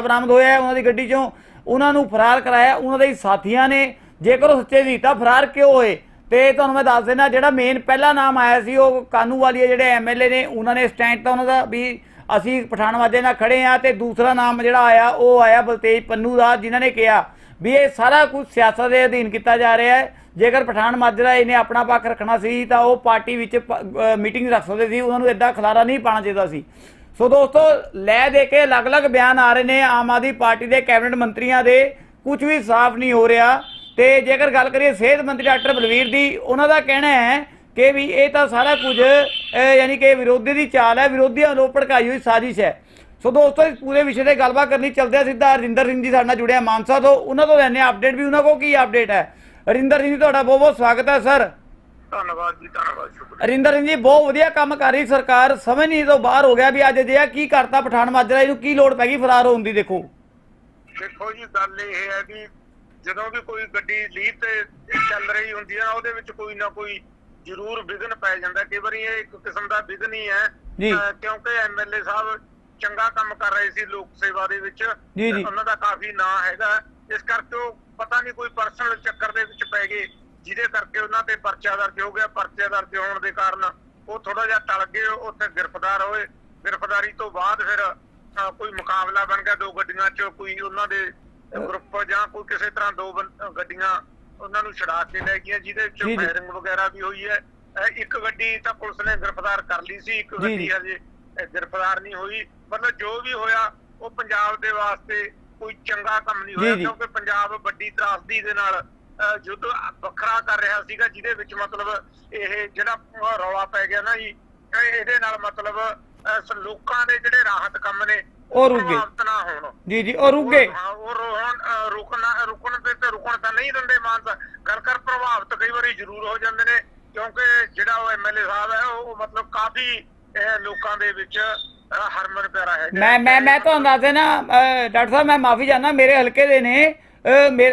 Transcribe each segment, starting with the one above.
ਬਰਾਮਦ ਹੋਇਆ ਹੈ, ਉਹਨਾਂ ਦੀ ਗੱਡੀ ਚੋਂ ਉਹਨਾਂ ਨੂੰ ਫਰਾਰ ਕਰਾਇਆ, ਉਹਨਾਂ ਦੇ ਹੀ ਸਾਥੀਆਂ ਨੇ। ਜੇਕਰ ਉਹ ਸੱਚੇ ਸੀ ਤਾਂ ਫਰਾਰ ਕਿਉਂ ਹੋਏ? ਤੇ ਤੁਹਾਨੂੰ ਮੈਂ ਦੱਸ ਦੇਣਾ ਜਿਹੜਾ ਮੇਨ ਪਹਿਲਾ ਨਾਮ ਆਇਆ ਸੀ, ਉਹ ਕਾਨੂੰ ਵਾਲੀਆ ਜਿਹੜੇ ਐਮਐਲਏ ਨੇ, ਉਹਨਾਂ ਨੇ ਸਟੈਂਡ ਤਾਂ ਉਹਨਾਂ ਦਾ ਵੀ ਅਸੀਂ ਪਠਾਨਵਾਦੇ ਨਾਲ ਖੜੇ ਆ ਤੇ ਦੂਸਰਾ ਨਾਮ ਜਿਹੜਾ ਆਇਆ, ਉਹ ਆਇਆ ਬਲਤੇਜ ਪੰਨੂ ਦਾ, ਜਿਨ੍ਹਾਂ ਨੇ ਕਿਹਾ ਵੀ ਇਹ ਸਾਰਾ ਕੁਝ ਸਿਆਸਤ ਦੇ ਅਧੀਨ ਕੀਤਾ ਜਾ ਰਿਹਾ ਹੈ। ਜੇਕਰ ਪਠਾਨ ਮਾਜਰਾ ਇਹਨੇ ਆਪਣਾ ਪੱਖ ਰੱਖਣਾ ਸੀ, ਤਾਂ ਉਹ ਪਾਰਟੀ ਵਿੱਚ ਮੀਟਿੰਗ ਰੱਖ ਸਕਦੇ ਸੀ, ਉਹਨਾਂ ਨੂੰ ਇਦਾਂ ਖਲਾਰਾ ਨਹੀਂ ਪਾਣਾ ਚਾਹੀਦਾ ਸੀ। ਸੋ ਦੋਸਤੋ, ਲੈ ਦੇ ਕੇ ਅਲੱਗ-ਅਲੱਗ ਬਿਆਨ ਆ ਰਹੇ ਨੇ ਆਮ ਆਦਮੀ ਪਾਰਟੀ ਦੇ ਕੈਬਨਿਟ ਮੰਤਰੀਆਂ ਦੇ। ਕੁਝ ਵੀ ਸਾਫ਼ ਨਹੀਂ ਹੋ ਰਿਹਾ। ਤੇ ਜੇਕਰ ਗੱਲ ਕਰੀਏ ਸਿਹਤ ਮੰਤਰੀ ਡਾਕਟਰ ਬਲਵੀਰ ਦੀ, ਉਹਨਾਂ ਦਾ ਕਹਿਣਾ ਹੈ ਕਿ ਵੀ ਇਹ ਤਾਂ ਸਾਰਾ ਕੁਝ ਯਾਨੀ ਕਿ ਵਿਰੋਧੀ ਦੀ ਚਾਲ ਹੈ, ਵਿਰੋਧੀਆਂ ਵੱਲੋਂ ਭੜਕਾਈ ਹੋਈ ਸਾਜ਼ਿਸ਼ ਹੈ। ਸੋ ਦੋਸਤੋ, ਇਸ ਪੂਰੇ ਵਿਸ਼ੇ ਤੇ ਗੱਲਬਾਤ ਕਰਨੀ ਚੱਲਦੇ ਆ ਸਿੱਧਾ ਰਜਿੰਦਰ ਸਿੰਘ ਜੀ ਸਾਡੇ ਨਾਲ ਜੁੜਿਆ ਮਾਨਸਾ ਤੋਂ। ਉਹਨਾਂ ਤੋਂ ਲੈਣੇ ਅਪਡੇਟ ਵੀ, ਉਹਨਾਂ ਕੋਲ ਕੀ ਅਪਡੇਟ ਹੈ? ਰਜਿੰਦਰ ਸਿੰਘ ਜੀ, ਤੁਹਾਡਾ ਬਹੁਤ ਬਹੁਤ ਸਵਾਗਤ ਹੈ, ਸਰ। ਧੰਨਵਾਦ ਜੀ ਧੰਨਵਾਦ ਸ਼ੁਕਰੀਆ। ਅਰਿੰਦਰ ਸਿੰਘ ਜੀ ਬਹੁਤ ਵਧੀਆ ਕੰਮ ਕਰ ਰਹੀ ਸਰਕਾਰ। ਸਮਝ ਨਹੀਂ ਤੋਂ ਬਾਹਰ ਹੋ ਗਿਆ ਵੀ ਅੱਜ ਅਜਿਹਾ ਕੀ ਕਰਤਾ ਪਠਾਨ ਮਾਜਰਾ ਇਹਨੂੰ ਕੀ ਲੋੜ ਪੈ ਗਈ ਫਰਾਰ ਹੋਣ ਦੀ ਦੇਖੋ। ਦੇਖੋ ਜੀ ਗੱਲ ਇਹ ਹੈ ਕਿ ਜਦੋਂ ਵੀ ਕੋਈ ਗੱਡੀ ਲੀਹ ਤੇ ਚੱਲ ਰਹੀ ਹੁੰਦੀ ਹੈ ਉਹਦੇ ਵਿੱਚ ਕੋਈ ਨਾ ਕੋਈ ਜ਼ਰੂਰ ਵਿਘਨ ਪੈ ਜਾਂਦਾ। ਕਈ ਵਾਰੀ ਇਹ ਇੱਕ ਕਿਸਮ ਦਾ ਵਿਘਨ ਹੀ ਹੈ। ਜੀ। ਕਿਉਂਕਿ ਐਮਐਲਏ ਸਾਹਿਬ ਚੰਗਾ ਕੰਮ ਕਰ ਰਹੇ ਸੀ ਲੋਕ ਸੇਵਾ ਦੇ ਵਿੱਚ। ਜੀ, ਜੀ। ਉਹਨਾਂ ਦਾ ਕਾਫੀ ਨਾਂ ਹੈਗਾ। ਇਸ ਕਰਕੇ ਉਹ ਪਤਾ ਨਹੀਂ ਕੋਈ ਪਰਸਨਲ ਚੱਕਰ ਦੇ ਵਿੱਚ ਪੈ ਗਏ। ਜਿਹਦੇ ਕਰਕੇ ਉਹਨਾਂ ਤੇ ਪਰਚਾ ਦਰਜ ਹੋ ਗਿਆ ਪਰਚਾ ਦਰਜ ਹੋਣ ਦੇ ਕਾਰਨ ਉਹ ਥੋੜਾ ਜਿਹਾ ਟਲ ਗਏ ਉੱਥੇ ਗ੍ਰਿਫਤਾਰ ਹੋਏ ਗ੍ਰਿਫਤਾਰੀ ਤੋਂ ਬਾਅਦ ਫਿਰ ਕੋਈ ਮੁਕਾਬਲਾ ਬਣ ਗਿਆ ਦੋ ਗੱਡੀਆਂ 'ਚ ਕੋਈ ਉਹਨਾਂ ਦੇ ਗਰੁੱਪ ਜਾਂ ਕੋਈ ਕਿਸੇ ਤਰ੍ਹਾਂ ਦੋ ਗੱਡੀਆਂ ਉਹਨਾਂ ਨੂੰ ਛੜਾ ਕੇ ਲੈ ਗਈਆਂ ਜਿਹਦੇ ਜੀ। ਫਾਇਰਿੰਗ ਵਗੈਰਾ ਵੀ ਹੋਈ ਹੈ ਇੱਕ ਗੱਡੀ ਤਾਂ ਪੁਲਿਸ ਨੇ ਗ੍ਰਿਫਤਾਰ ਕਰ ਲਈ ਸੀ ਇੱਕ ਗੱਡੀ। ਹਜੇ ਗ੍ਰਿਫਤਾਰ ਨਹੀਂ ਹੋਈ ਮਤਲਬ ਜੋ ਵੀ ਹੋਇਆ ਉਹ ਪੰਜਾਬ ਦੇ ਵਾਸਤੇ ਕੋਈ ਚੰਗਾ ਕੰਮ ਨਹੀਂ ਹੋਇਆ। ਕਿਉਂਕਿ ਪੰਜਾਬ ਵੱਡੀ ਤਰਾਸਦੀ ਦੇ ਨਾਲ ਯੁੱਧ ਵੱਖਰਾ ਕਰ ਰਿਹਾ ਸੀਗਾ ਜਿਹਦੇ ਵਿੱਚ ਮਤਲਬ ਇਹ ਜਿਹੜਾ ਰੌਲਾ ਪੈ ਗਿਆ ਨਾ ਜੀ ਇਹ- ਇਹਦੇ ਨਾਲ ਮਤਲਬ ਲੋਕਾਂ ਦੇ ਜਿਹੜੇ ਰਾਹਤ ਕੰਮ ਨੇ ਉਹ ਰੁਕ ਗਏ। ਪ੍ਰਭਾਵਿਤ ਨਾ ਹੋਣ। ਜੀ ਜੀ ਉਹ ਰੁਕ ਗਏ। ਉਹ- ਅਹ, ਰੁਕਣਾ ਰੁਕਣ ਤੇ ਤੇ ਰੁਕਣ ਤਾਂ ਨਹੀਂ ਦਿੰਦੇ ਮਾਨਸਾ। ਕਰ ਕਰ ਪ੍ਰਭਾਵਿਤ ਕਈ ਵਾਰੀ ਜ਼ਰੂਰ ਹੋ ਜਾਂਦੇ ਨੇ ਕਿਉਂਕਿ ਜਿਹੜਾ ਉਹ ਐਮਐਲਏ ਸਾਹਿਬ ਹੈ ਉਹ ਮਤਲਬ ਕਾਫੀ ਲੋਕਾਂ ਦੇ ਵਿੱਚ ਹਰਮਨ ਪਿਆਰਾ ਹੈ। ਮੈਂ ਮੈਂ ਮੈਂ ਤੁਹਾਨੂੰ ਦੱਸ ਦੇਣਾ ਡਾਕਟਰ ਸਾਹਿਬ ਮੈਂ ਮਾਫੀ ਚਾਹੁੰਦਾ ਮੇਰੇ ਹਲਕੇ ਦੇ ਨੇ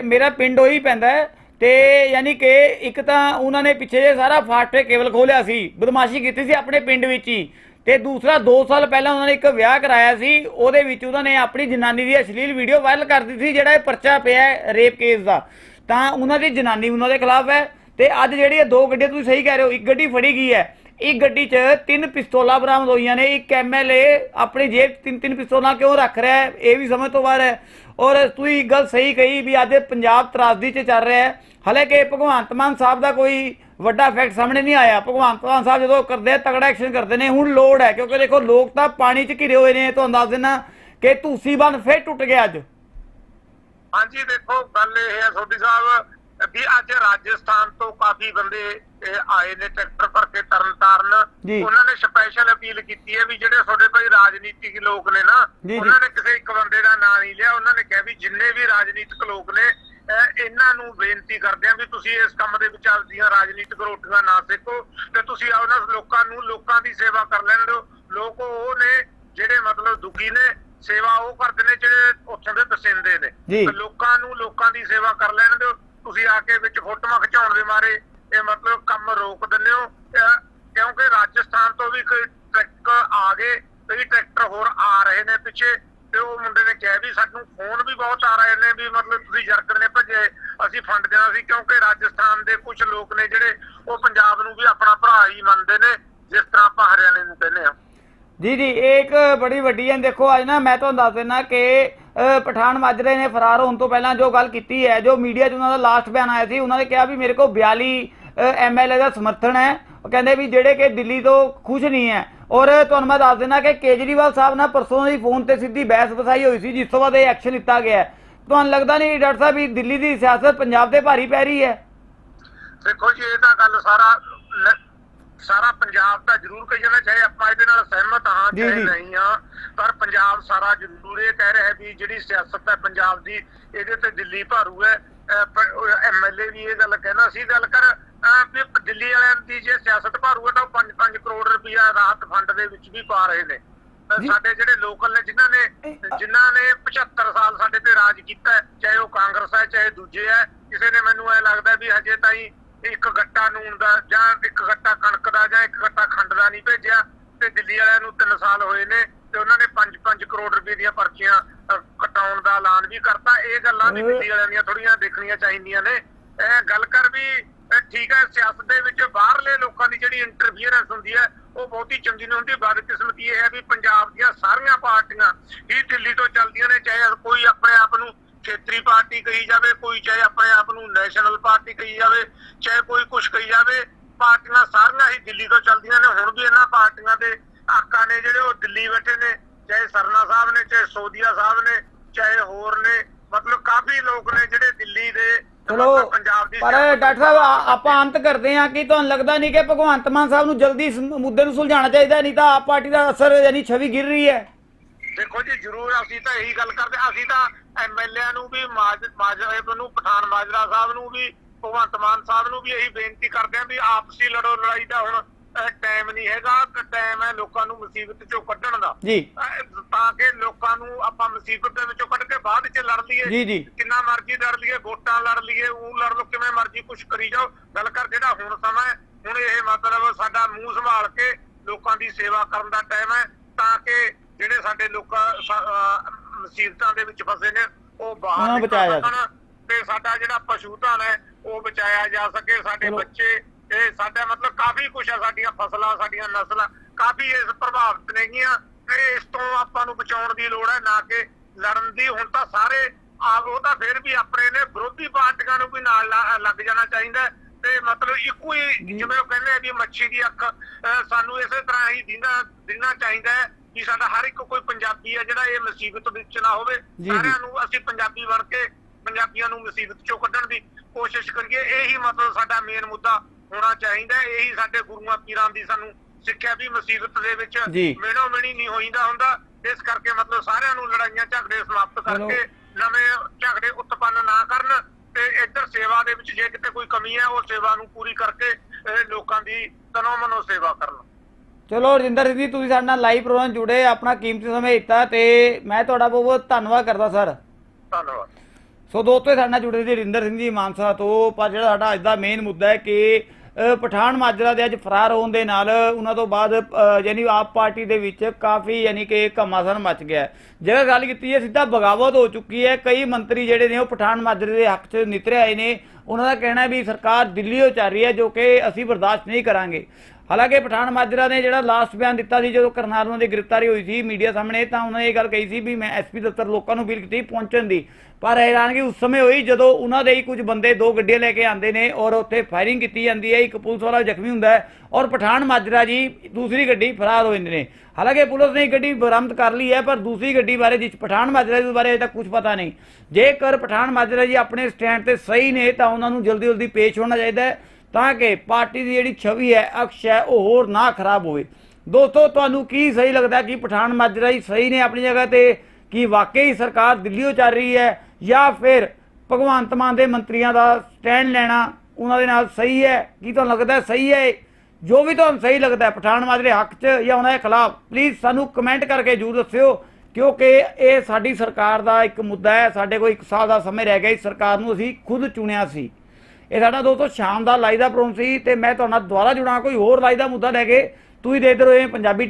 ਮੇਰਾ ਪਿੰਡ ਉਹੀ ਪੈਂਦਾ ਹੈ। ਤੇ ਯਾਨੀ ਕਿ ਇੱਕ ਤਾਂ ਉਹਨਾਂ ਨੇ ਪਿੱਛੇ ਜੇ ਸਾਰਾ ਫਾਸਟਵੇ ਕੇਬਲ ਖੋਲਿਆ ਸੀ, ਬਦਮਾਸ਼ੀ ਕੀਤੀ ਸੀ ਆਪਣੇ ਪਿੰਡ ਵਿੱਚ ਹੀ। ਤੇ ਦੂਸਰਾ 2 ਸਾਲ ਪਹਿਲਾਂ ਉਹਨਾਂ ਨੇ ਇੱਕ ਵਿਆਹ ਕਰਾਇਆ ਸੀ, ਉਹਦੇ ਵਿੱਚ ਉਹਨਾਂ ਨੇ ਆਪਣੀ ਜਨਾਨੀ ਦੀ ਅਸ਼ਲੀਲ ਵੀਡੀਓ ਵਾਇਰਲ ਕਰ ਦਿੱਤੀ ਸੀ, ਜਿਹੜਾ ਇਹ ਪਰਚਾ ਪਿਆ ਹੈ ਰੇਪ ਕੇਸ ਦਾ। ਤਾਂ ਉਹਨਾਂ ਦੀ ਜਨਾਨੀ ਉਹਨਾਂ ਦੇ ਖਿਲਾਫ ਹੈ ਤੇ ਅੱਜ ਜਿਹੜੀ ਇਹ ਦੋ ਗੱਡੀਆਂ ਤੁਸੀਂ ਸਹੀ ਕਹਿ ਰਹੇ ਹੋ, ਇੱਕ ਗੱਡੀ ਫੜੀ ਗਈ ਹੈ ਇੱਕ ਗੱਡੀ 'ਚ ਤਿੰਨ ਪਿਸਤੌਲਾਂ ਬਰਾਮਦ ਹੋਈਆਂ ਨੇ, ਇੱਕ ਐਮਐਲਏ ਆਪਣੀ ਜੇਬ ਤਿੰਨ ਤਿੰਨ ਪਿਸਤੌਲਾਂ ਕਿਉਂ ਰੱਖ ਰਿਹਾ ਹੈ? ਇਹ ਵੀ ਸਮਝ ਤੋਂ ਬਾਹਰ ਹੈ। ਔਰ ਤੁਸੀਂ ਗੱਲ ਸਹੀ ਕਹੀ ਵੀ ਅੱਜ ਪੰਜਾਬ ਤਰਾਸਦੀ 'ਚ ਚੱਲ ਰਿਹਾ ਹੈ। ਹਾਲਾਂਕਿ ਭਗਵੰਤ ਮਾਨ ਸਾਹਿਬ ਦਾ ਕੋਈ ਵੱਡਾ ਫੈਕਟ ਸਾਹਮਣੇ ਨਹੀਂ ਆਇਆ। ਭਗਵੰਤ ਮਾਨ ਸਾਹਿਬ ਜਦੋਂ ਕਰਦੇ ਆ ਤਗੜਾ ਐਕਸ਼ਨ ਕਰਦੇ ਨੇ, ਹੁਣ ਲੋੜ ਹੈ। ਕਿਉਂਕਿ ਦੇਖੋ, ਲੋਕ ਤਾਂ ਪਾਣੀ 'ਚ ਘਿਰੇ ਹੋਏ ਨੇ ਤੁਹਾਨੂੰ ਦੱਸ ਦੇਣਾ ਕਿ ਧੂਸੀ ਬੰਦ ਫੇਰ ਟੁੱਟ ਗਿਆ ਅੱਜ। ਹਾਂਜੀ, ਦੇਖੋ, ਗੱਲ ਇਹ ਹੈ, ਸੋਢੀ ਸਾਹਿਬ ਵੀ ਅੱਜ ਰਾਜਸਥਾਨ ਤੋਂ ਕਾਫੀ ਬੰਦੇ ਆਏ ਨੇ ਟਰੈਕਟਰ ਭਰ ਕੇ ਤਰਨ ਤਾਰਨ। ਉਹਨਾਂ ਨੇ ਸਪੈਸ਼ਲ ਅਪੀਲ ਕੀਤੀ ਹੈ ਵੀ ਜਿਹੜੇ ਤੁਹਾਡੇ ਭਾਈ ਰਾਜਨੀਤਿਕ ਲੋਕ ਨੇ ਨਾ। ਉਹਨਾਂ ਨੇ ਕਿਸੇ ਇੱਕ ਬੰਦੇ ਦਾ ਨਾਂ ਨਹੀਂ ਲਿਆ। ਉਹਨਾਂ ਨੇ ਕਿਹਾ ਵੀ ਜਿੰਨੇ ਵੀ ਰਾਜਨੀਤਿਕ ਲੋਕ ਨੇ ਇਹਨਾਂ ਨੂੰ ਬੇਨਤੀ ਕਰਦੇ ਆ ਵੀ ਤੁਸੀਂ ਇਸ ਕੰਮ ਦੇ ਵਿੱਚ ਆਪਦੀਆਂ ਰਾਜਨੀਤਿਕ ਰੋਟੀਆਂ ਨਾ ਸੇਕੋ ਤੇ ਤੁਸੀਂ ਉਹਨਾਂ ਲੋਕਾਂ ਨੂੰ ਲੋਕਾਂ ਦੀ ਸੇਵਾ ਕਰ ਲੈਣ ਦਿਓ। ਲੋਕ ਉਹ ਨੇ ਜਿਹੜੇ ਮਤਲਬ ਦੁਖੀ ਨੇ ਸੇਵਾ ਉਹ ਕਰਦੇ ਨੇ ਜਿਹੜੇ ਉੱਥੋਂ ਦੇ ਬਸਿੰਦੇ ਨੇ। ਲੋਕਾਂ ਨੂੰ ਲੋਕਾਂ ਦੀ ਸੇਵਾ ਕਰ ਲੈਣ ਦਿਓ। ਤੁਸੀਂ ਆ ਕੇ ਵਿੱਚ ਫੋਟੋਆਂ ਖਿਚਾਉਣ ਦੇ ਮਾਰੇ, ਇਹ ਮਤਲਬ ਕੰਮ ਰੋਕ ਦਿੰਦੇ ਹੋ। ਕਿਉਂਕਿ ਰਾਜਸਥਾਨ ਤੋਂ ਵੀ ਕੋਈ ਟਰੱਕ ਆ ਗਏ, ਕਈ ਟਰੈਕਟਰ ਹੋਰ ਆ ਰਹੇ ਨੇ ਪਿੱਛੇ, ਤੇ ਉਹ ਮੁੰਡੇ ਨੇ ਕਿਹਾ ਵੀ ਸਾਨੂੰ ਫੋਨ ਵੀ ਬਹੁਤ ਆ ਰਹੇ ਨੇ ਵੀ ਮਤਲਬ ਤੁਸੀਂ ਜਰਕਰ ਨੇ ਭੱਜੇ, ਅਸੀਂ ਫੰਡ ਦੇਣਾ ਸੀ ਕਿਉਂਕਿ ਰਾਜਸਥਾਨ ਦੇ ਕੁਝ ਲੋਕ ਨੇ ਜਿਹੜੇ ਉਹ ਪੰਜਾਬ ਨੂੰ ਵੀ ਆਪਣਾ ਭਰਾ ਹੀ ਮੰਨਦੇ ਨੇ, ਜਿਸ ਤਰ੍ਹਾਂ ਆਪਾਂ ਹਰਿਆਣੇ ਨੂੰ ਕਹਿੰਦੇ ਆ ਜੀ ਜੀ, ਇਹ ਇੱਕ ਬੜੀ ਵੱਡੀ ਹੈ। ਦੇਖੋ, ਅੱਜ ਨਾ ਮੈਂ ਤੁਹਾਨੂੰ ਦੱਸ ਦੇਣਾ ਕਿ ਪਠਾਨ ਮਾਜਰੇ ਨੇ, ਫਰਾਰ ਹੋਣ ਤੋਂ ਪਹਿਲਾਂ ਜੋ ਗੱਲ ਕੀਤੀ ਹੈ, ਜੋ ਮੀਡੀਆ 'ਚ ਉਹਨਾਂ ਦਾ ਲਾਸਟ ਬਿਆਨ ਆਇਆ ਸੀ, ਉਹਨਾਂ ਨੇ ਕਿਹਾ ਵੀ ਮੇਰੇ ਕੋਲ 42 ਐਮਐਲਏ ਦਾ ਸਮਰਥਨ ਹੈ। ਉਹ ਕਹਿੰਦੇ ਵੀ ਜਿਹੜੇ ਕਿ ਦਿੱਲੀ ਤੋਂ ਖੁਸ਼ ਨਹੀਂ ਹੈ। ਔਰ ਤੁਹਾਨੂੰ ਮੈਂ ਦੱਸ ਦਿੰਦਾ ਕਿ ਕੇਜਰੀਵਾਲ ਸਾਹਿਬ ਨਾਲ ਪਰਸੋਂ ਦੀ ਫੋਨ ਤੇ ਸਿੱਧੀ ਬਹਿਸ ਵਸਾਈ ਹੋਈ ਸੀ, ਜਿਸ ਤੋਂ ਬਾਅਦ ਇਹ ਐਕਸ਼ਨ ਲਿੱਤਾ ਗਿਆ ਤੁਹਾਨੂੰ ਲੱਗਦਾ ਨਹੀਂ ਡਾਕਟਰ ਸਾਹਿਬ ਵੀ ਦਿੱਲੀ ਦੀ ਸਿਆਸਤ ਪੰਜਾਬ ਤੇ ਭਾਰੀ ਪੈ ਰਹੀ ਹੈ? ਦੇਖੋ ਜੀ, ਇਹ ਤਾਂ ਗੱਲ ਸਾਰਾ ਸਾਰਾ ਪੰਜਾਬ ਤਾਂ ਜ਼ਰੂਰ ਕਹੀ ਜਾਂਦਾ ਚਾਹੇ ਆਪਾਂ ਇਹਦੇ ਨਾਲ ਸਹਿਮਤ ਹਾਂ ਜੀ, ਚਾਹੇ ਜੀ। ਨਹੀਂ ਹਾਂ ਪਰ ਪੰਜਾਬ ਸਾਰਾ ਜ਼ਰੂਰ ਇਹ ਕਹਿ ਰਿਹਾ ਹੈ ਵੀ ਜਿਹੜੀ ਸਿਆਸਤ ਹੈ ਪੰਜਾਬ ਦੀ ਇਹਦੇ ਤੇ ਦਿੱਲੀ ਭਾਰੂ ਹੈ ਐਮਐਲਏ ਵੀ ਇਹ ਗੱਲ ਕਹਿੰਦਾ ਸੀ ਗੱਲ ਕਰ ਅਹ, ਵੀ ਦਿੱਲੀ ਵਾਲਿਆਂ ਦੀ ਜੇ ਸਿਆਸਤ ਭਾਰੂ ਹੈ ਤਾਂ ਉਹ 5-5 ਕਰੋੜ ਰੁਪਇਆ ਰਾਹਤ ਫੰਡ ਦੇ ਵਿੱਚ ਵੀ ਪਾ ਰਹੇ ਨੇ ਜੀ। ਸਾਡੇ ਜਿਹੜੇ ਲੋਕਲ ਨੇ ਜਿਨ੍ਹਾਂ ਨੇ ਜਿਨ੍ਹਾਂ ਨੇ 75 ਸਾਲ ਸਾਡੇ ਤੇ ਰਾਜ ਕੀਤਾ ਹੈ, ਚਾਹੇ ਉਹ ਕਾਂਗਰਸ ਹੈ ਚਾਹੇ ਦੂਜੇ ਹੈ ਕਿਸੇ ਨੇ ਮੈਨੂੰ ਐ ਲੱਗਦਾ ਵੀ ਹਜੇ ਤਾਈਂ ਇੱਕ ਗੱਟਾ ਨੂਨ ਦਾ ਜਾਂ ਇੱਕ ਗੱਟਾ ਕਣਕ ਦਾ ਇੱਕ ਗੱਟਾ ਖੰਡ ਦਾ ਨਹੀਂ ਭੇਜਿਆ ਤੇ ਦਿੱਲੀ ਵਾਲਿਆਂ ਨੂੰ 3 ਸਾਲ ਹੋਏ ਨੇ ਤੇ ਉਹਨਾਂ ਨੇ 5-5 ਕਰੋੜ ਰੁਪਏ ਦੀਆਂ ਪਰਚੀਆਂ ਕਟਾਉਣ ਦਾ ਐਲਾਨ ਵੀ ਕਰਤਾ। ਇਹ ਗੱਲਾਂ ਵੀ ਦਿੱਲੀ ਵਾਲਿਆਂ ਦੀਆਂ ਥੋੜੀਆਂ ਦੇਖਣੀਆਂ ਚਾਹੀਦੀਆਂ ਨੇ। ਇਹ ਗੱਲ ਕਰ ਵੀ ਠੀਕ ਹੈ, ਸਿਆਸਤ ਦੇ ਵਿੱਚ ਬਾਹਰਲੇ ਲੋਕਾਂ ਦੀ ਜਿਹੜੀ ਇੰਟਰਫੀਅਰੈਂਸ ਹੁੰਦੀ ਹੈ, ਉਹ ਬਹੁਤੀ ਚੰਗੀ ਨਹੀਂ ਹੁੰਦੀ। ਬਦਕਿਸਮਤੀ ਇਹ ਹੈ ਵੀ ਪੰਜਾਬ ਦੀਆਂ ਸਾਰੀਆਂ ਪਾਰਟੀਆਂ ਹੀ ਦਿੱਲੀ ਤੋਂ ਚੱਲਦੀਆਂ ਨੇ, ਚਾਹੇ ਕੋਈ ਆਪਣੇ ਆਪ ਨੂੰ ਖੇਤਰੀ ਪਾਰਟੀ ਕਹੀ ਜਾਵੇ, ਕੋਈ ਚਾਹੇ ਆਪਣੇ ਆਪ ਨੂੰ ਨੈਸ਼ਨਲ ਪਾਰਟੀ ਕਹੀ ਜਾਵੇ, ਚਾਹੇ ਕੋਈ ਕੁਝ ਕਹੀ ਜਾਵੇ। ਪਾਰਟੀਆਂ ਸਾਰੀਆਂ ਹੀ ਦਿੱਲੀ ਤੋਂ ਚੱਲਦੀਆਂ ਨੇ ਹੁਣ ਵੀ ਇਹਨਾਂ ਪਾਰਟੀਆਂ ਦੇ ਆਕਾ ਨੇ ਜਿਹੜੇ ਉਹ ਦਿੱਲੀ ਬੈਠੇ ਨੇ ਚਾਹੇ ਸਰਨਾ ਸਾਹਿਬ ਨੇ ਚਾਹੇ ਸੋਧੀਆ ਸਾਹਿਬ ਨੇ ਚਾਹੇ ਹੋਰ ਨੇ ਮਤਲਬ ਕਾਫੀ ਲੋਕ ਨੇ ਜਿਹੜੇ ਦਿੱਲੀ ਦੇ ਚਲੋ ਮਤਲਬ ਪੰਜਾਬ ਦੀ ਪਰ ਡਾਕਟਰ ਸਾਹਿਬ ਆਪਾਂ ਅੰਤ ਕਰਦੇ ਹਾਂ ਕਿ ਤੁਹਾਨੂੰ ਲੱਗਦਾ ਨਹੀਂ ਕਿ ਭਗਵੰਤ ਮਾਨ ਸਾਹਿਬ ਨੂੰ ਜਲਦੀ ਇਸ ਮੁੱਦੇ ਨੂੰ ਸੁਲਝਾਉਣਾ ਚਾਹੀਦਾ ਨਹੀਂ ਤਾਂ ਆਪ ਪਾਰਟੀ ਦਾ ਅਸਰ ਯਾਨੀ ਛਵੀ ਗਿਰ ਰਹੀ ਹੈ। ਦੇਖੋ ਜੀ ਜਰੂਰ ਅਸੀਂ ਤਾਂ ਇਹੀ ਗੱਲ ਕਰਦੇ ਅਸੀਂ ਤਾਂ ਐਮਐਲਏ ਨੂੰ ਵੀ ਮਾਜ ਮਾਜਰਾ ਨੂੰ ਪਠਾਨ ਮਾਜਰਾ ਸਾਹਿਬ ਨੂੰ ਵੀ ਭਗਵੰਤ ਮਾਨ ਸਾਹਿਬ ਨੂੰ ਵੀ ਇਹੀ ਬੇਨਤੀ ਕਰਦੇ ਆਂ ਵੀ ਆਪਸੀ ਲੜੋ ਲੜਾਈ ਦਾ ਹੁਣ ਟਾਈਮ ਨਹੀਂ ਹੈਗਾ ਟਾਈਮ ਹੈ ਲੋਕਾਂ ਨੂੰ ਮੁਸੀਬਤ ਚੋਂ ਕੱਢਣ ਦਾ। ਜੀ। ਤਾਂ ਕਿ ਲੋਕਾਂ ਨੂੰ ਆਪਾਂ ਮੁਸੀਬਤ ਦੇ ਵਿੱਚੋਂ ਕੱਢ ਕੇ ਬਾਅਦ ਚ ਲੜ ਲਈਏ। ਜੀ, ਜੀ। ਕਿੰਨਾ ਮਰਜ਼ੀ ਲੜ ਲਈਏ ਵੋਟਾਂ ਲੜ ਲਈਏ ਉਹ ਲੜ ਲਓ ਕਿਵੇਂ ਮਰਜ਼ੀ ਕੁਝ ਕਰੀ ਜਾਓ। ਗੱਲ ਕਰ ਜਿਹੜਾ ਹੁਣ ਸਮਾਂ ਹੈ ਹੁਣ ਇਹ ਮਤਲਬ ਸਾਡਾ ਮੂੰਹ ਸੰਭਾਲ ਕੇ ਲੋਕਾਂ ਦੀ ਸੇਵਾ ਕਰਨ ਦਾ ਟਾਈਮ ਹੈ ਤਾਂ ਕਿ ਜਿਹੜੇ ਸਾਡੇ ਲੋਕਾਂ ਮੁਸੀਬਤਾਂ ਦੇ ਵਿੱਚ ਫਸੇ ਨੇ ਉਹ ਬਾਹਰ ਨਿਕਲ ਸਕਣ। ਸਾਡਾ ਜਿਹੜਾ ਪਸ਼ੂ ਧਨ ਹੈ ਉਹ ਬਚਾਇਆ ਜਾ ਸਕੇ। ਸਾਡੇ। ਬੱਚੇ ਇਹ ਸਾਡਾ ਮਤਲਬ ਕਾਫੀ ਕੁਝ ਆ ਸਾਡੀਆਂ ਫਸਲਾਂ ਸਾਡੀਆਂ ਨਸਲਾਂ। ਕਾਫੀ ਇਸ ਪ੍ਰਭਾਵਿਤ ਨੇਗੀਆਂ ਤੇ ਇਸ ਤੋਂ ਆਪਾਂ ਨੂੰ ਬਚਾਉਣ ਦੀ ਲੋੜ ਹੈ ਨਾ ਕਿ ਲੜਨ ਦੀ। ਹੁਣ ਤਾਂ ਸਾਰੇ ਉਹ ਤਾਂ ਫਿਰ ਵੀ ਆਪਣੇ ਨੇ ਵਿਰੋਧੀ ਪਾਰਟੀਆਂ ਨੂੰ ਵੀ ਨਾਲ ਲੱਗ ਜਾਣਾ ਚਾਹੀਦਾ ਹੈ। ਤੇ ਮਤਲਬ ਇੱਕੋ ਹੀ ਜਿਵੇਂ ਉਹ ਕਹਿੰਦੇ ਆ ਵੀ ਮੱਛੀ ਦੀ ਅੱਖ ਸਾਨੂੰ ਇਸੇ ਤਰ੍ਹਾਂ ਹੀ ਦਿਨਾ ਦਿਨਾ ਚਾਹੀਦਾ ਹੈ ਕਿ ਸਾਡਾ ਹਰ ਇੱਕ ਕੋਈ ਪੰਜਾਬੀ ਹੈ ਜਿਹੜਾ ਇਹ ਮੁਸੀਬਤ ਵਿੱਚ ਨਾ ਹੋਵੇ। ਸਾਰਿਆਂ ਨੂੰ ਅਸੀਂ ਪੰਜਾਬੀ ਬਣ ਕੇ ਪੰਜਾਬੀਆਂ ਨੂੰ ਮੁਸੀਬਤ ਚੋਂ ਕੱਢਣ ਦੀ ਕੋਸ਼ਿਸ਼ ਕਰੀਏ ਇਹੀ ਮਤਲਬ ਸਾਡਾ ਮੇਨ ਮੁੱਦਾ ਹੋਣਾ ਚਾਹੀਦਾ ਹੈ। ਇਹੀ ਸਾਡੇ ਗੁਰੂਆਂ ਪੀਰਾਂ ਦੀ ਸਾਨੂੰ ਸਿੱਖਿਆ ਵੀ ਮੁਸੀਬਤ ਦੇ ਵਿੱਚ। ਮੇਣੋ ਮੇਣੀ ਨਹੀਂ ਹੋਈਦਾ ਹੁੰਦਾ ਇਸ ਕਰਕੇ ਮਤਲਬ ਸਾਰਿਆਂ ਨੂੰ ਲੜਾਈਆਂ ਝਗੜੇ ਸਮਾਪਤ। ਕਰਕੇ ਨਵੇਂ ਝਗੜੇ ਉਤਪੰਨ ਨਾ ਕਰਨ ਤੇ ਇੱਧਰ ਸੇਵਾ ਦੇ ਵਿੱਚ ਜੇ ਕਿਤੇ ਕੋਈ ਕਮੀ ਹੈ ਉਹ ਸੇਵਾ ਨੂੰ ਪੂਰੀ ਕਰਕੇ ਲੋਕਾਂ ਦੀ ਤਨੋ ਮਨੋ ਸੇਵਾ ਕਰਨ ਚਲੋ ਰਜਿੰਦਰ ਜੀ ਤੁਸੀਂ ਸਾਡੇ ਨਾਲ ਲਾਈਵ ਪ੍ਰੋਗਰਾਮ ਜੁੜੇ ਆਪਣਾ ਕੀਮਤੀ ਸਮੇਂ ਦਿੱਤਾ ਤੇ ਮੈਂ ਤੁਹਾਡਾ ਬਹੁਤ ਬਹੁਤ ਧੰਨਵਾਦ ਕਰਦਾ ਸਰ ਧੰਨਵਾਦ ਸੋ ਦੋਸਤੋ, ਇਹ ਸਾਡੇ ਨਾਲ ਜੁੜੇ ਸੀ ਰਿੰਦਰ ਸਿੰਘ ਜੀ, ਮਾਨਸਾ ਤੋਂ। ਪਰ ਜਿਹੜਾ ਸਾਡਾ ਅੱਜ ਦਾ ਮੇਨ ਮੁੱਦਾ ਹੈ ਕਿ ਪਠਾਨ ਮਾਜਰਾ ਦੇ ਅੱਜ ਫਰਾਰ ਹੋਣ ਦੇ ਨਾਲ, ਉਹਨਾਂ ਤੋਂ ਬਾਅਦ ਯਾਨੀ ਆਪ ਪਾਰਟੀ ਦੇ ਵਿੱਚ ਕਾਫੀ, ਯਾਨੀ ਕਿ ਘਮਾਸਨ ਮਚ ਗਿਆ ਹੈ। ਜੇਕਰ ਗੱਲ ਕੀਤੀ ਹੈ ਸਿੱਧਾ ਬਗਾਵਤ ਹੋ ਚੁੱਕੀ ਹੈ। ਕਈ ਮੰਤਰੀ ਜਿਹੜੇ ਨੇ, ਉਹ ਪਠਾਨ ਮਾਜਰੇ ਦੇ ਹੱਕ 'ਚ ਨਿਤਰੇ ਆਏ ਨੇ। ਉਹਨਾਂ ਦਾ ਕਹਿਣਾ ਵੀ ਸਰਕਾਰ ਦਿੱਲੀੋਂ ਚੱਲ ਰਹੀ ਹੈ, ਜੋ ਕਿ ਅਸੀਂ ਬਰਦਾਸ਼ਤ ਨਹੀਂ ਕਰਾਂਗੇ। ਹਾਲਾਂਕਿ ਪਠਾਨ ਮਾਜਰਾ ਨੇ ਜਿਹੜਾ ਲਾਸਟ ਬਿਆਨ ਦਿੱਤਾ ਸੀ, ਜਦੋਂ ਕਰਨਾਲ ਉਹਨਾਂ ਦੀ ਗ੍ਰਿਫਤਾਰੀ ਹੋਈ ਸੀ ਮੀਡੀਆ ਸਾਹਮਣੇ, ਤਾਂ ਉਹਨਾਂ ਨੇ ਇਹ ਗੱਲ ਕਹੀ ਸੀ ਵੀ ਮੈਂ ਐਸਪੀ ਦਫ਼ਤਰ ਲੋਕਾਂ ਨੂੰ ਅਪੀਲ ਕੀਤੀ ਪਹੁੰਚਣ ਦੀ। ਪਰ ਹੈਰਾਨਗੀ ਉਸ ਸਮੇਂ ਹੋਈ ਜਦੋਂ ਉਹਨਾਂ ਦੇ ਹੀ ਕੁਝ ਬੰਦੇ ਦੋ ਗੱਡੀਆਂ ਲੈ ਕੇ ਆਉਂਦੇ ਨੇ ਔਰ ਉੱਥੇ ਫਾਇਰਿੰਗ ਕੀਤੀ ਜਾਂਦੀ ਹੈ, ਇੱਕ ਪੁਲਿਸ ਵਾਲਾ ਜ਼ਖਮੀ ਹੁੰਦਾ ਹੈ ਔਰ ਪਠਾਨ ਮਾਜਰਾ ਜੀ ਦੂਸਰੀ ਗੱਡੀ ਫਰਾਰ ਹੋ ਜਾਂਦੇ ਨੇ। ਹਾਲਾਂਕਿ ਪੁਲਿਸ ਨੇ ਗੱਡੀ ਬਰਾਮਦ ਕਰ ਲਈ ਹੈ, ਪਰ ਦੂਸਰੀ ਗੱਡੀ ਬਾਰੇ ਜਿਸ ਪਠਾਨ ਮਾਜਰਾ ਦੇ ਬਾਰੇ ਅਜੇ ਤੱਕ ਕੁਝ ਪਤਾ ਨਹੀਂ। ਜੇਕਰ ਪਠਾਨ ਮਾਜਰਾ ਜੀ ਆਪਣੇ ਸਟੈਂਡ ਤੇ ਸਹੀ ਨੇ, ਤਾਂ ਉਹਨਾਂ ਨੂੰ ਜਲਦੀ ਜਲਦੀ ਪੇਸ਼ ਹੋਣਾ ਚਾਹੀਦਾ ਹੈ। ਤਾਂ ਕਿ ਪਾਰਟੀ ਦੀ ਜਿਹੜੀ ਛਵੀ ਹੈ, ਅਕਸ਼ ਹੈ, ਉਹ ਹੋਰ ਨਾ ਖਰਾਬ ਹੋਵੇ। ਦੋਸਤੋ, ਤੁਹਾਨੂੰ ਕੀ ਸਹੀ ਲੱਗਦਾ ਕਿ ਪਠਾਨ ਮਾਜਰਾ ਜੀ ਸਹੀ ਨੇ ਆਪਣੀ ਜਗ੍ਹਾ ਤੇ, ਕਿ ਵਾਕਈ ਸਰਕਾਰ ਦਿੱਲੀੋਂ ਚੱਲ ਰਹੀ ਹੈ, ਜਾਂ ਫਿਰ ਭਗਵੰਤ ਮਾਨ ਦੇ ਮੰਤਰੀਆਂ ਦਾ ਸਟੈਂਡ ਲੈਣਾ ਉਹਨਾਂ ਦੇ ਨਾਲ ਸਹੀ ਹੈ? ਕੀ ਤੁਹਾਨੂੰ ਲੱਗਦਾ ਸਹੀ ਹੈ ਜੋ ਵੀ ਤੁਹਾਨੂੰ ਸਹੀ ਲੱਗਦਾ ਹੈ ਪਠਾਨ ਮਾਜਰੇ ਹੱਕ 'ਚ ਜਾਂ ਉਹਨਾਂ ਦੇ ਖਿਲਾਫ ਪਲੀਜ਼ ਸਾਨੂੰ ਕਮੈਂਟ ਕਰਕੇ ਜਰੂਰ ਦੱਸਿਓ, ਕਿਉਂਕਿ ਇਹ ਸਾਡੀ ਸਰਕਾਰ ਦਾ ਇੱਕ ਮੁੱਦਾ ਹੈ, ਸਾਡੇ ਕੋਲ ਇੱਕ ਸਾਲ ਦਾ ਸਮੇਂ ਰਹਿ ਗਿਆ, ਇਸ ਸਰਕਾਰ ਨੂੰ ਅਸੀਂ ਖੁਦ ਚੁਣਿਆ ਸੀ। ਇਹ ਸਾਡਾ ਦੋਸਤੋ ਸ਼ਾਮ ਦਾ ਲਾਈਵ ਦਾ ਪ੍ਰੋਗਰਾਮ ਸੀ ਤੇ ਮੈਂ ਤੁਹਾਡੇ ਦੁਬਾਰਾ ਜੁੜਾਂ, ਕੋਈ ਹੋਰ ਲਾਈਵ ਦਾ ਮੁੱਦਾ ਲੈ ਕੇ ਤੁਸੀਂ ਦੇਖਦੇ ਰਹੋ, ਇਹ ਪੰਜਾਬੀ